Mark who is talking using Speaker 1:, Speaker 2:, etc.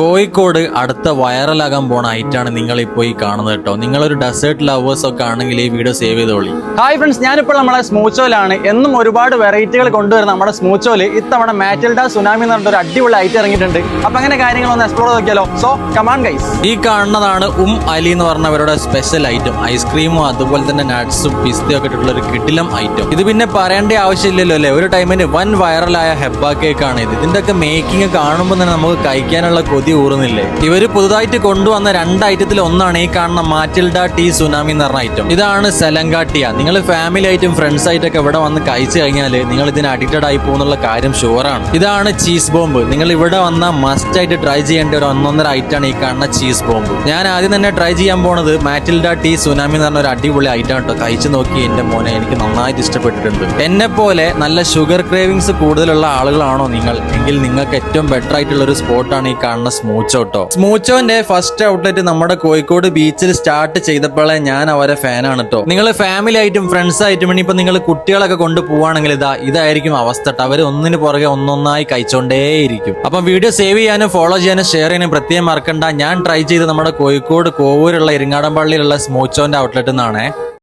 Speaker 1: കോഴിക്കോട് അടുത്ത വൈറലാകാൻ പോണ ഐറ്റാണ് നിങ്ങൾ ഇപ്പോൾ ഈ കാണുന്നത് കേട്ടോ. നിങ്ങളൊരു ഡെസേർട്ട് ലവേഴ്സ് ഒക്കെ ആണെങ്കിൽ ഈ വീഡിയോ സേവ് ചെയ്തോളി.
Speaker 2: ഹായ് ഫ്രണ്ട്സ് ഞാനിപ്പോൾ നമ്മളെ സ്മൂച്ചോലാണ് എന്നും ഒരുപാട് വെറൈറ്റികൾ കൊണ്ടുവരുന്ന നമ്മുടെ സ്മൂച്ചോൽ ഇത്തവണ മാറ്റിൽഡ സുനാമി എന്ന് പറഞ്ഞൊരു ഒരു അടിപൊളി ഐറ്റം ഇറങ്ങിയിട്ടുണ്ട്. അപ്പൊ അങ്ങനെ കാര്യങ്ങൾ ഒന്ന് എക്സ്പ്ലോർ നോക്കിയാലോ സോ കമാൻ ഗൈസ്
Speaker 1: ഈ കാണുന്നതാണ് ഉം അലി എന്ന് പറഞ്ഞവരുടെ സ്പെഷ്യൽ ഐറ്റം ഐസ്ക്രീമും അതുപോലെ തന്നെ നട്ട്സും പിസ്തയും ഒക്കെ ഇട്ടുള്ള ഒരു കിടിലം ഐറ്റം ഇത് പിന്നെ പറയേണ്ട ആവശ്യമില്ലല്ലോ അല്ലേ? ഒരു ടൈമിന് വൻ വൈറലായ ഹെബ്ബ കേക്ക് ആണ് ഇത്. ഇതിന്റെ ഒക്കെ മേക്കിംഗ് കാണുമ്പോൾ തന്നെ നമുക്ക് കഴിക്കാനുള്ള കൊതി ഊറുന്നില്ലേ? ഇവർ പുതുതായിട്ട് കൊണ്ടുവന്ന രണ്ട് ഐറ്റത്തിൽ ഒന്നാണ് ഈ കാണുന്ന മാറ്റിൽഡ ടീ സുനാമി എന്ന് പറഞ്ഞ ഐറ്റം ഇതാണ് സെലങ്കാട്ടിയ നിങ്ങൾ ഫാമിലി ആയിട്ടും ഫ്രണ്ട്സ് ആയിട്ടൊക്കെ ഇവിടെ വന്ന് കഴിച്ചു കഴിഞ്ഞാൽ നിങ്ങൾ ഇതിന് അഡിക്റ്റഡ് ആയി പോകുന്നുള്ള കാര്യം ഷുവറാണ് ഇതാണ് ചീസ് ബോംബ് നിങ്ങൾ ഇവിടെ വന്ന മസ്റ്റ് ആയിട്ട് ട്രൈ ചെയ്യേണ്ട ഒരു ഒന്നൊന്നര ഐറ്റാണ് ഈ കാണുന്ന ചീസ് ബോംബ് ഞാൻ ആദ്യം തന്നെ ട്രൈ ചെയ്യാൻ പോണത് മാറ്റിൽഡ ടീ സുനാമി എന്ന് പറഞ്ഞ ഒരു അടിപൊളി ഐറ്റം കേട്ടോ കഴിച്ചു നോക്കി എന്റെ മോനെ എനിക്ക് നന്നായിട്ട് ഇഷ്ടപ്പെട്ടിട്ടുണ്ട്. എന്നെ പോലെ നല്ല ഷുഗർ ക്രേവിങ്സ് കൂടുതലുള്ള ആളുകളാണോ നിങ്ങൾ? എങ്കിൽ നിങ്ങൾക്ക് ഏറ്റവും ബെറ്റർ ആയിട്ടുള്ള ഒരു സ്പോട്ടാണ് ഈ കാണുന്ന സ്മൂച്ചോ ഔട്ടോ സ്മൂച്ചോന്റെ ഫസ്റ്റ് ഔട്ട്ലെറ്റ് നമ്മുടെ കോഴിക്കോട് ബീച്ചിൽ സ്റ്റാർട്ട് ചെയ്തപ്പോഴേ ഞാൻ അവരെ ഫാനാണ് കേട്ടോ നിങ്ങൾ ഫാമിലി ആയിട്ടും ഫ്രണ്ട്സ് ആയിട്ടും ഇനിയിപ്പോ നിങ്ങൾ കുട്ടികളൊക്കെ കൊണ്ട് പോവാണെങ്കിൽ ഇതാ ഇതായിരിക്കും അവസ്ഥ കേട്ടോ അവർ ഒന്നിന് പുറകെ ഒന്നൊന്നായി കഴിച്ചോണ്ടേയിരിക്കും. അപ്പം വീഡിയോ സേവ് ചെയ്യാനും ഫോളോ ചെയ്യാനും ഷെയർ ചെയ്യാനും പ്രത്യേകം മറക്കണ്ട. ഞാൻ ട്രൈ ചെയ്ത് നമ്മുടെ കോഴിക്കോട് കോവൂരുള്ള ഇരിങ്ങാടൻ പള്ളിയിലുള്ള സ്മൂച്ചോന്റെ ഔട്ട്ലെറ്റ് നിന്നാണേ